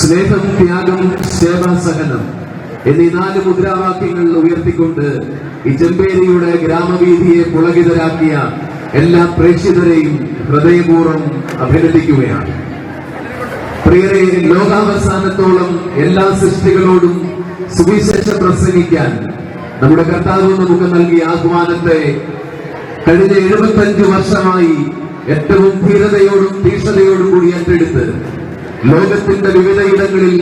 സ്നേഹം ത്യാഗം സേവ സഹനം എന്നീ നാല് മുദ്രാവാക്യങ്ങൾ ഉയർത്തിക്കൊണ്ട് ഈ ചെമ്പേരിയുടെ ഗ്രാമവീതിയെ പുളകിതരാക്കിയ എല്ലാ പ്രേക്ഷിതരെയും ഹൃദയപൂർവം അഭിനന്ദിക്കുകയാണ്. പ്രിയരെ ലോകാവസാനത്തോളം എല്ലാ സൃഷ്ടികളോടും സുവിശേഷം പ്രസംഗിക്കാൻ നമ്മുടെ കർത്താവ് നമുക്ക് നൽകിയ ആഹ്വാനത്തെ കഴിഞ്ഞ എഴുപത്തഞ്ച് വർഷമായി ഏറ്റവും ധീരതയോടും തീക്ഷണതയോടും കൂടി ഏറ്റെടുത്ത് ലോകത്തിന്റെ വിവിധയിടങ്ങളിൽ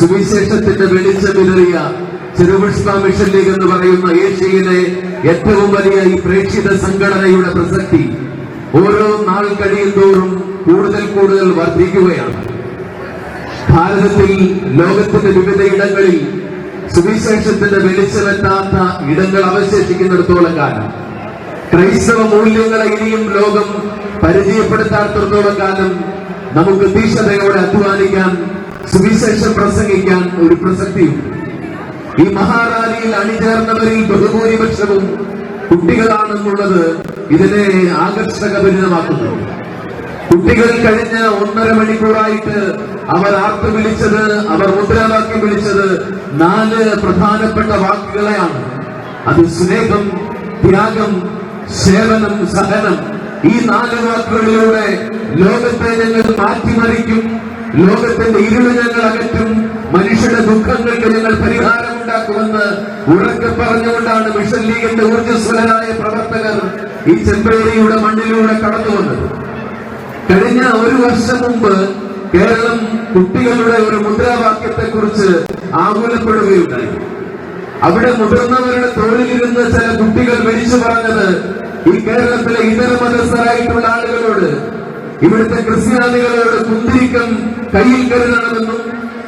സുവിശേഷത്തിന്റെ വെളിച്ചം ചെറുകൃഷ്ണ മിഷൻ ലീഗ് എന്ന് പറയുന്ന ഏഷ്യയിലെ ഏറ്റവും വലിയ ഈ പ്രേക്ഷിത സംഘടനയുടെ പ്രസക്തി ഓരോ നാൾ കഴിയുന്തോറും കൂടുതൽ കൂടുതൽ വർദ്ധിക്കുകയാണ്. ഭാരതത്തിൽ ലോകത്തിന്റെ വിവിധ ഇടങ്ങളിൽ സുവിശേഷത്തിന്റെ വെളിച്ചമെത്താത്ത ഇടങ്ങൾ അവശേഷിക്കുന്നിടത്തോളം കാലം. ക്രൈസ്തവ മൂല്യങ്ങളെ ഇനിയും ലോകം പരിചയപ്പെടുത്താത്തിടത്തോളം കാലം നമുക്ക് തീക്ഷതയോടെ അധ്വാനിക്കാൻ സുവിശേഷം പ്രസംഗിക്കാൻ ഒരു പ്രസക്തിയുണ്ട്. ഈ മഹാറാലിയിൽ അണിചേർന്നവരിൽ ബഹുഭൂരിപക്ഷവും കുട്ടികളാണെന്നുള്ളത് ഇതിനെ ആകർഷകപരിതമാക്കുന്നു കുട്ടികൾ കഴിഞ്ഞ ഒന്നര മണിക്കൂറായിട്ട് അവർ ആർത്ത് വിളിച്ചത് അവർ മുദ്രാവാക്യം വിളിച്ചത് നാല് പ്രധാനപ്പെട്ട വാക്കുകളെയാണ്. അത് സ്നേഹം ത്യാഗം സേവനം സഹനം. ഈ നാല് വാക്കുകളിലൂടെ ലോകത്തെ ഞങ്ങൾ മാറ്റിമറിക്കും. ലോകത്തിന്റെ ഇരുൾ ഞങ്ങൾ അകറ്റും. മനുഷ്യരുടെ ദുഃഖങ്ങൾക്ക് ഞങ്ങൾ പരിഹാരം ഉണ്ടാക്കുമെന്ന് ഉറക്കെ പറഞ്ഞുകൊണ്ടാണ് മിഷൻ ലീഗിന്റെ ഊർജസ്വലരായ പ്രവർത്തകർ ഈ ചെമ്പേരിയുടെ മണ്ണിലൂടെ കടന്നു വന്നത്. കഴിഞ്ഞ ഒരു വർഷം മുമ്പ് കേരളം കുട്ടികളുടെ ഒരു മുദ്രാവാക്യത്തെ കുറിച്ച് ആകുലപ്പെടുകയുണ്ടായി. അവിടെ മുതിർന്നവരുടെ തോളിലിരുന്ന് ചില കുട്ടികൾ വിളിച്ചു പറഞ്ഞത് ഈ കേരളത്തിലെ ഇതര മതസ്ഥരായിട്ടുള്ള ആളുകളോട് ഇവിടുത്തെ ക്രിസ്ത്യാനികളോട് കുന്തിരിക്കം കയ്യിൽ കരുതണമെന്നും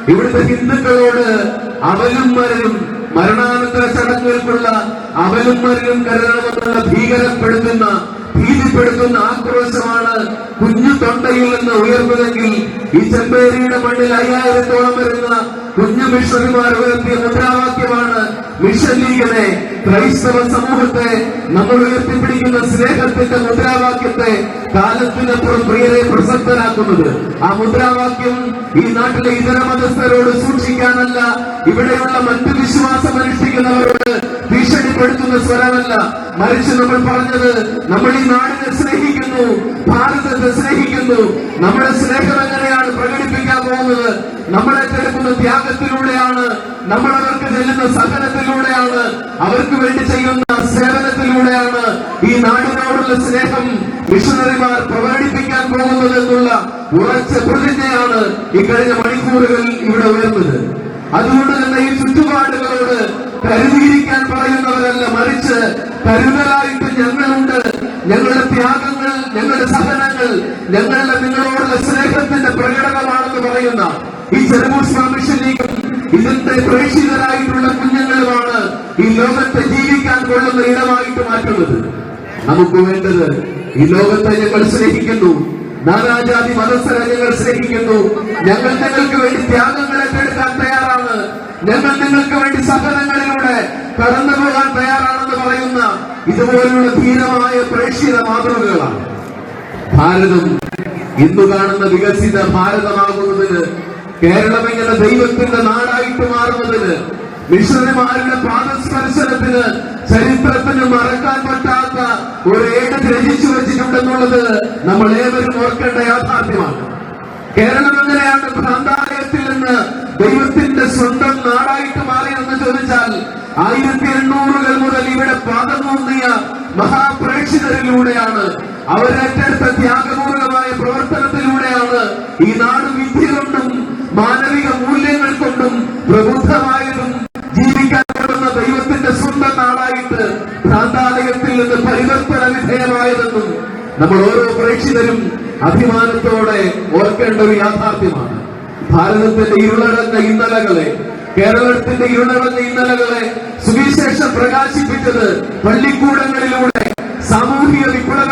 ഇവിടുത്തെ ഹിന്ദുക്കളോട് അവലും മരലും മരണാനന്തര ചടങ്ങുകൾക്കുള്ള അവലും മരലും കരുതണമെന്നുള്ള ഭീകരപ്പെടുത്തുന്ന ഭീതിപ്പെടുത്തുന്ന ആക്രോശമാണ് കുഞ്ഞു തൊണ്ടയിൽ നിന്ന് ഉയർന്നതെങ്കിൽ ഈ ചെമ്പേരിയുടെ മണ്ണിൽ അയ്യായിരത്തോളം വരുന്ന കുഞ്ഞു മിഷണറിമാർ ഉയർത്തിയ മുദ്രാവാക്യമാണ് മിഷൻ ലീഗിനെ ക്രൈസ്തവ സമൂഹത്തെ നമ്മൾ ഉയർത്തിപ്പിടിക്കുന്ന സ്നേഹത്തിന്റെ മുദ്രാവാക്യത്തെ കാലത്തിനപ്പുറം പ്രിയരെ പ്രസക്തരാക്കുന്നത്. ആ മുദ്രാവാക്യം ഈ നാട്ടിലെ ഇതര മതസ്ഥരോട് സൂക്ഷിക്കാനല്ല ഇവിടെയുള്ള മറ്റു വിശ്വാസം അനുഷ്ഠിക്കുന്നവരോട് ഭീഷണിപ്പെടുത്തുന്ന സ്വരമല്ല. മറിച്ച് നമ്മൾ പറഞ്ഞത് നമ്മൾ ഈ നാടിനെ സ്നേഹിക്കുന്നു ഭാരതത്തെ സ്നേഹിക്കുന്നു നമ്മുടെ സ്നേഹം എങ്ങനെയാണ് പ്രകടിപ്പിക്കാൻ പോകുന്നത് നമ്മൾ ഏറ്റെടുക്കുന്ന ത്യാഗത്തിലൂടെയാണ് നമ്മൾ അവർക്ക് ചെല്ലുന്ന സഹനത്തിലൂടെയാണ് അവർക്ക് വേണ്ടി ചെയ്യുന്ന സേവനത്തിലൂടെയാണ് ഈ നാടിനോടുള്ള സ്നേഹം മിഷണറിമാർ പ്രകടിപ്പിക്കാൻ പോകുന്നത് എന്നുള്ള ഉറച്ച പ്രതിജ്ഞയാണ് ഈ കഴിഞ്ഞ മണിക്കൂറുകളിൽ ഇവിടെ ഉയർന്നത്. അതുകൊണ്ട് തന്നെ ഈ ചുറ്റുപാടുകളോട് കരുതിയിരിക്കാൻ പറയുന്നവരല്ല മറിച്ച് കരുതലായിട്ട് ഞങ്ങളുണ്ട്. ഞങ്ങളുടെ ത്യാഗങ്ങൾ ഞങ്ങളുടെ സഹനങ്ങൾ ഞങ്ങളുടെ നിങ്ങളോടുള്ള സ്നേഹത്തിന്റെ പ്രകടനമാണെന്ന് പറയുന്ന ഈ ചെറുപുഷ്പ മിഷൻ ലീഗും ഇതിന്റെ പ്രേക്ഷിതരായിട്ടുള്ള കുഞ്ഞുങ്ങളുമാണ് ഈ ലോകത്തെ ജീവിക്കാൻ കൊള്ളുന്ന ഇടമായിട്ട് മാറ്റുന്നത്. നമുക്ക് വേണ്ടത് ഈ ലോകത്തെ ഞങ്ങൾ സ്നേഹിക്കുന്നു. നാനാജാതി മതസ്ഥരെ ഞങ്ങൾ സ്നേഹിക്കുന്നു. ഞങ്ങൾ ഞങ്ങൾക്ക് വേണ്ടി ത്യാഗങ്ങൾ ഏറ്റെടുക്കാൻ തയ്യാറാണ്. ഞങ്ങൾ നിങ്ങൾക്ക് വേണ്ടി സഹനങ്ങളിലൂടെ കടന്നു പോകാൻ തയ്യാറാണെന്ന് പറയുന്ന ഇതുപോലുള്ള ധീരമായ പ്രേക്ഷിത മാതൃകകളാണ്. ഭാരതം ഇന്ന് കാണുന്ന വികസിത ഭാരതമാകുന്നതിന് കേരളം എങ്ങനെ ദൈവത്തിന്റെ നാടായിട്ട് മാറുന്നതിന് മിഷണറിമാരുടെ പാദസ്പർശനത്തിന് ചരിത്രത്തിന് മറക്കാൻ പറ്റാത്ത ഒരു ഏട് രചിച്ചു വെച്ചിട്ടുണ്ടെന്നുള്ളത് നമ്മൾ ഏവരും ഓർക്കേണ്ട യാഥാർത്ഥ്യമാണ്. കേരളം എങ്ങനെയാണ് ഭ്രാന്താലയത്തിൽ നിന്ന് ദൈവത്തിന്റെ സ്വന്തം നാടായിട്ട് മാറിയെന്ന് ചോദിച്ചാൽ ആയിരത്തി എണ്ണൂറുകൾ മുതൽ ഇവിടെ പാദം തോന്നിയ മഹാപ്രേക്ഷിതരിലൂടെയാണ് അവരേറ്റെടുത്ത ത്യാഗപൂർവമായ പ്രവർത്തനത്തിലൂടെയാണ് ഈ നാട് വിദ്യ കൊണ്ടും മാനവിക മൂല്യങ്ങൾ കൊണ്ടും പ്രബുദ്ധമായതും ജീവിക്കാൻ പറ്റുന്ന ദൈവത്തിന്റെ സ്വന്തം നാടായിട്ട് ഭ്രാന്താലയത്തിൽ നിന്ന് പരിവർത്തന വിധേയമായതെന്നും നമ്മൾ ഓരോ പ്രേക്ഷിതരും അഭിമാനത്തോടെ ഓർക്കേണ്ട ഒരു യാഥാർത്ഥ്യമാണ്. ഭാരതത്തിന്റെ ഇരുളടഞ്ഞ ഇന്നലകളെ കേരളത്തിന്റെ ഇരുളടങ്ങ ഇന്നലകളെ സുവിശേഷം പ്രകാശിപ്പിച്ചത് പള്ളിക്കൂടങ്ങളിലൂടെ സാമൂഹിക വിപ്ലവകരമായ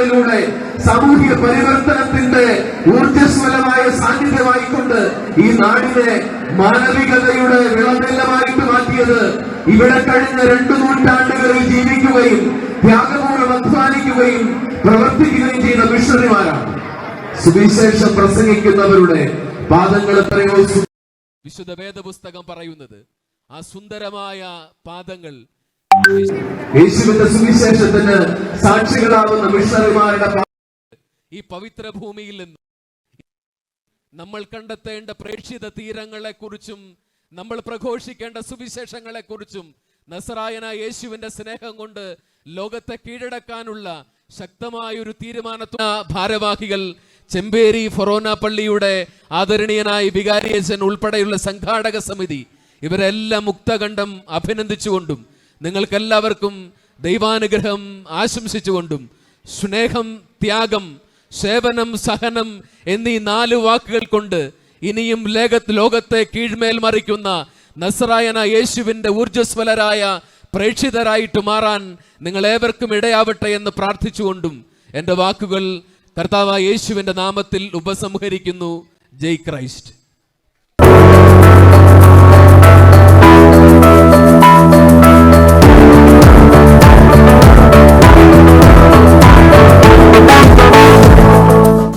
പ്രസ്ഥാനങ്ങളിലൂടെ സാമൂഹിക പരിവർത്തനത്തിന്റെ ഊർജസ്വലമായ സാന്നിധ്യമായിക്കൊണ്ട് ഈ നാടിനെ മാനവികതയുടെ വിളനിലമായിട്ട് മാറ്റിയത് ഇവിടെ കഴിഞ്ഞ രണ്ടു നൂറ്റാണ്ടുകളിൽ ജീവിക്കുകയും ത്യാഗപൂർവം അധ്വാനിക്കുകയും പ്രവർത്തിക്കുകയും ചെയ്ത മിഷണറിമാരാണ്. സുവിശേഷം പ്രസംഗിക്കുന്നവരുടെ പാദങ്ങൾ എത്രയോ വിശുദ്ധ വേദപുസ്തകം പറയുന്നത് ആ സുന്ദരമായ പാദങ്ങൾ സാക്ഷികളാവുന്ന ഈ പവിത്ര ഭൂമിയിൽ നിന്ന് നമ്മൾ കണ്ടെത്തേണ്ട പ്രേക്ഷിത തീരങ്ങളെ കുറിച്ചും നമ്മൾ പ്രഘോഷിക്കേണ്ട സുവിശേഷങ്ങളെ കുറിച്ചും നസറായന യേശുവിന്റെ സ്നേഹം കൊണ്ട് ലോകത്തെ കീഴടക്കാനുള്ള ശക്തമായ ഒരു തീരുമാനത്തിന് ഭാരവാഹികൾ ചെമ്പേരി ഫൊറോന പള്ളിയുടെ ആദരണീയനായ വികാരിയച്ചൻ ഉൾപ്പെടെയുള്ള സംഘാടക സമിതി ഇവരെല്ലാം മുക്തകണ്ഠം അഭിനന്ദിച്ചുകൊണ്ടും നിങ്ങൾക്കെല്ലാവർക്കും ദൈവാനുഗ്രഹം ആശംസിച്ചുകൊണ്ടും സ്നേഹം ത്യാഗം സേവനം സഹനം എന്നീ നാല് വാക്കുകൾ കൊണ്ട് ഇനിയും ലേഖ ലോകത്തെ കീഴ്മേൽ മറിക്കുന്ന നസറായന യേശുവിന്റെ ഊർജസ്വലരായ പ്രേക്ഷിതരായിട്ട് മാറാൻ നിങ്ങൾ ഏവർക്കും ഇടയാവട്ടെ എന്ന് പ്രാർത്ഥിച്ചുകൊണ്ടും എന്റെ വാക്കുകൾ കർത്താവ് യേശുവിന്റെ നാമത്തിൽ ഉപസംഹരിക്കുന്നു. ജയ് ക്രൈസ്റ്റ്.